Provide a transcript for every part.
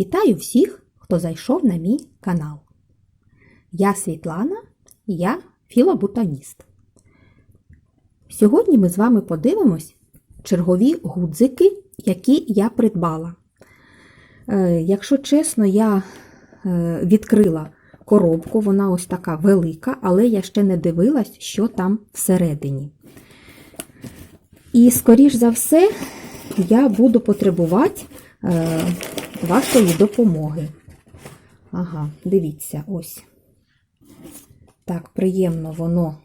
Вітаю всіх, хто зайшов на мій канал. Я Світлана, я філоботаніст. Сьогодні ми з вами подивимось чергові гудзики, які я придбала. Е, Якщо чесно, я е, відкрила коробку, вона ось така велика, але я ще не дивилась, що там всередині. І, скоріш за все, я буду потребувати е, вашої допомоги. Ага, дивіться, ось. Так, приємно воно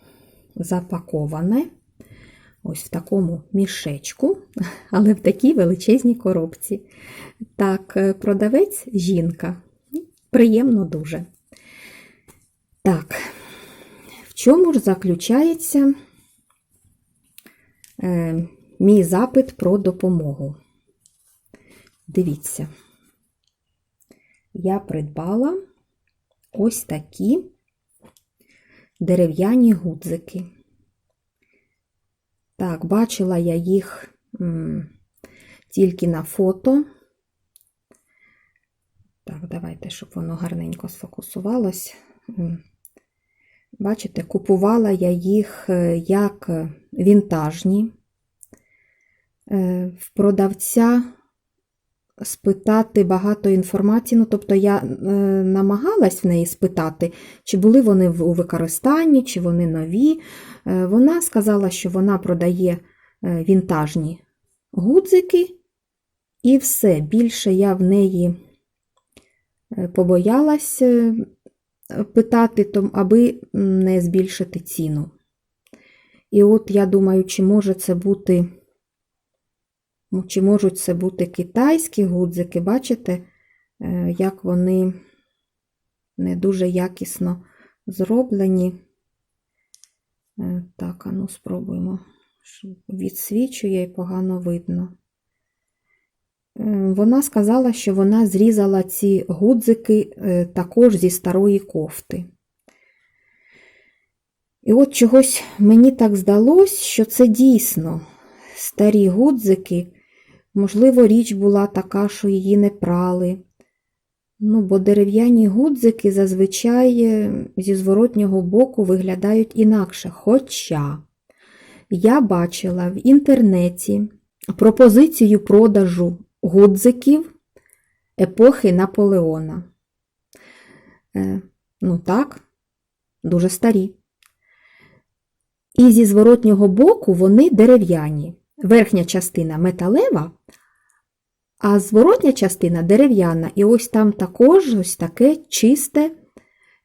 запаковане. Ось в такому мішечку, але в такій величезній коробці. Так, е, продавець жінка. Приємно дуже. Так, в чому ж заключається е, мій запит про допомогу? Дивіться, я придбала ось такі дерев'яні гудзики. Так, бачила я їх м, тільки на фото. Так, давайте, щоб воно гарненько сфокусувалось. Бачите, купувала я їх е, як вінтажні. Е, В продавця спитати багато інформації. Ну, тобто я е, намагалась в неї спитати, чи були вони у використанні, чи вони нові. Е, Вона сказала, що вона продає е, вінтажні гудзики, і все. Більше я в неї е, побоялась е, питати, аби не збільшити ціну. І от я думаю, чи може це бути. Ну, Чи можуть це бути китайські гудзики? Бачите, е, як вони не дуже якісно зроблені. Е, Так, а ну спробуємо. Відсвічує і погано видно. Е, Вона сказала, що вона зрізала ці гудзики також зі старої кофти. І от чогось мені так здалось, що це дійсно старі гудзики. Можливо, річ була така, що її не прали. Ну, бо дерев'яні гудзики зазвичай е, зі зворотнього боку виглядають інакше. Хоча я бачила в інтернеті пропозицію продажу гудзиків епохи Наполеона. Е, ну так, дуже старі. І зі зворотнього боку вони дерев'яні. Верхня частина металева, а зворотня частина дерев'яна. І ось там також ось таке чисте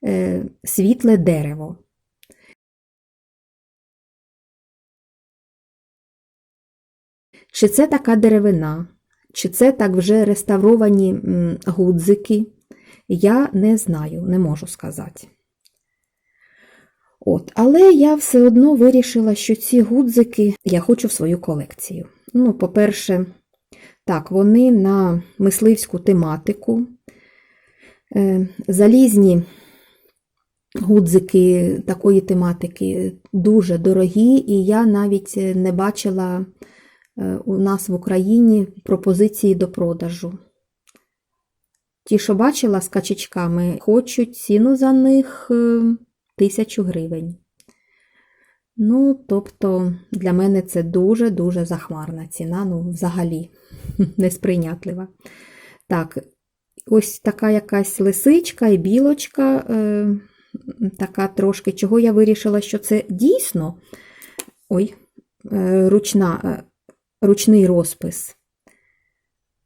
е, світле дерево. Чи це така деревина, чи це так вже реставровані гудзики, я не знаю, не можу сказати. От, але я все одно вирішила, що ці гудзики я хочу в свою колекцію. Ну, по-перше, так, вони на мисливську тематику. Е, залізні гудзики такої тематики дуже дорогі, і я навіть не бачила е, у нас в Україні пропозиції до продажу. Ті, що бачила з качечками, хочуть ціну за них. Тисячу гривень. Ну, тобто, для мене це дуже-дуже захмарна ціна, ну, взагалі, несприйнятлива. Так, ось така якась лисичка і білочка, е, така трошки, чого я вирішила, що це дійсно ой, е, ручна, е, ручний розпис.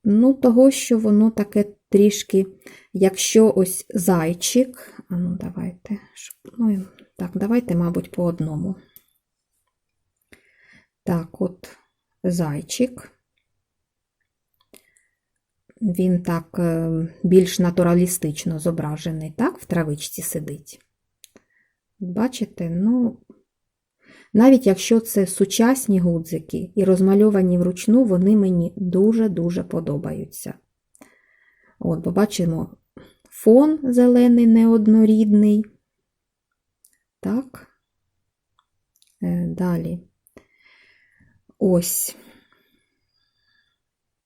Ну, того, що воно таке трішки, якщо ось зайчик, а ну давайте, ну, так, давайте, мабуть, по одному. Так, от зайчик. Він так е, більш натуралістично зображений, так, в травичці сидить. Бачите, ну, навіть якщо це сучасні гудзики і розмальовані вручну, вони мені дуже-дуже подобаються. От, бо бачимо, фон зелений неоднорідний. Так. Е, Далі. Ось.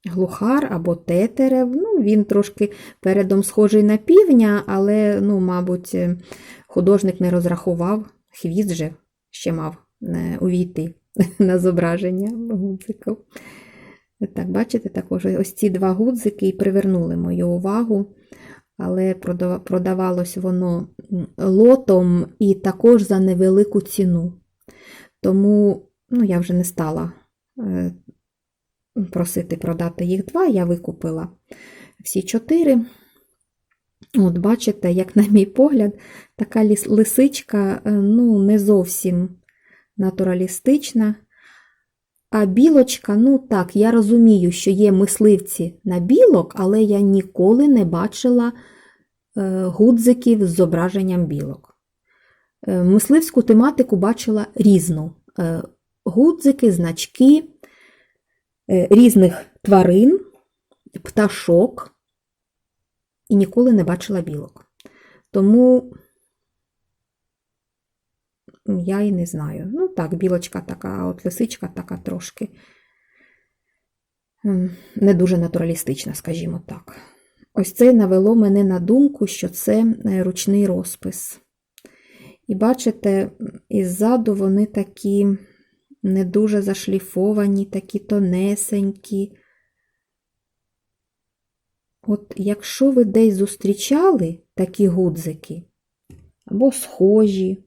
глухар або тетерев. Ну, він трошки передом схожий на півня, але, ну, мабуть, е, художник не розрахував, хвіст же ще мав е, увійти на зображення гудзиків. Так, бачите, також ось ці два гудзики і привернули мою увагу, але продавалось воно лотом і також за невелику ціну. Тому ну, я вже не стала е, просити продати їх два, я викупила всі чотири. От, бачите, як на мій погляд, така лисичка е, ну, не зовсім натуралістична. А білочка, ну так, я розумію, що є мисливці на білок, але я ніколи не бачила е, гудзиків з зображенням білок. Е, Мисливську тематику бачила різну. Е, Гудзики, значки різних тварин, пташок і ніколи не бачила білок. Тому я і не знаю. Ну так, білочка така, а от лисичка така трошки ем, не дуже натуралістична, скажімо так. Ось це навело мене на думку, що це е, ручний розпис. І бачите, іззаду вони такі не дуже зашліфовані, такі тонесенькі. От якщо ви десь зустрічали такі гудзики, або схожі,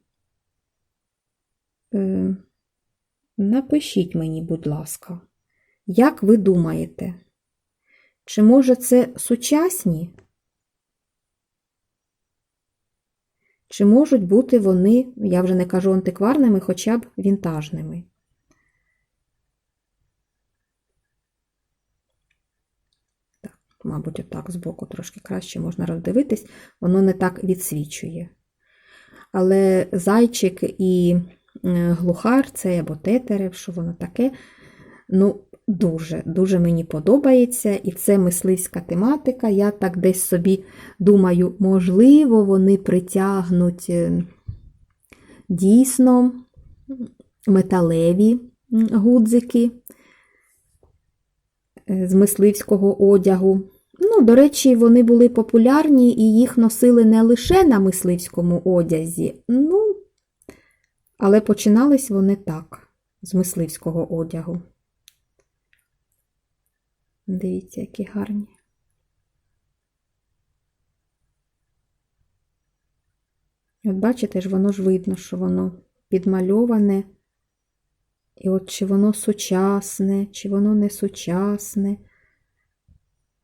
е, напишіть мені, будь ласка, як ви думаєте, чи може це сучасні? Чи можуть бути вони, я вже не кажу антикварними, хоча б вінтажними? Так, мабуть, отак збоку трошки краще можна роздивитись, воно не так відсвічує. Але зайчик і глухар, це або тетерев, що воно таке, ну, дуже, дуже мені подобається. І це мисливська тематика. Я так десь собі думаю, можливо, вони притягнуть е, дійсно металеві гудзики е, з мисливського одягу. Ну, до речі, вони були популярні і їх носили не лише на мисливському одязі, ну, але починались вони так, з мисливського одягу. Дивіться, які гарні. От бачите ж, воно ж видно, що воно підмальоване. І от чи воно сучасне, чи воно не сучасне.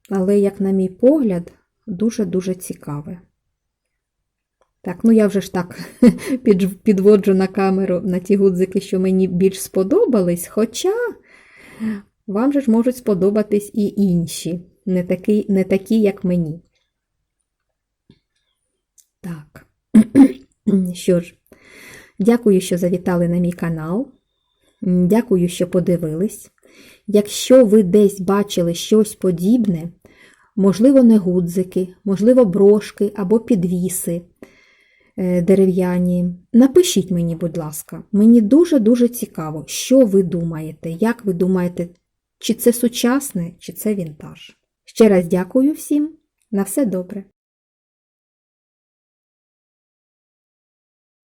Але, як на мій погляд, дуже-дуже цікаве. Так, ну я вже ж так підводжу на камеру на ті гудзики, що мені більш сподобались, хоча вам же ж можуть сподобатись і інші, не такі, не такі як мені. Так. Що ж, дякую, що завітали на мій канал. Дякую, що подивились. Якщо ви десь бачили щось подібне, можливо, не гудзики, можливо, брошки або підвіси дерев'яні, напишіть мені, будь ласка. Мені дуже-дуже цікаво, що ви думаєте, як ви думаєте, чи це сучасне, чи це вінтаж. Ще раз дякую всім. На все добре.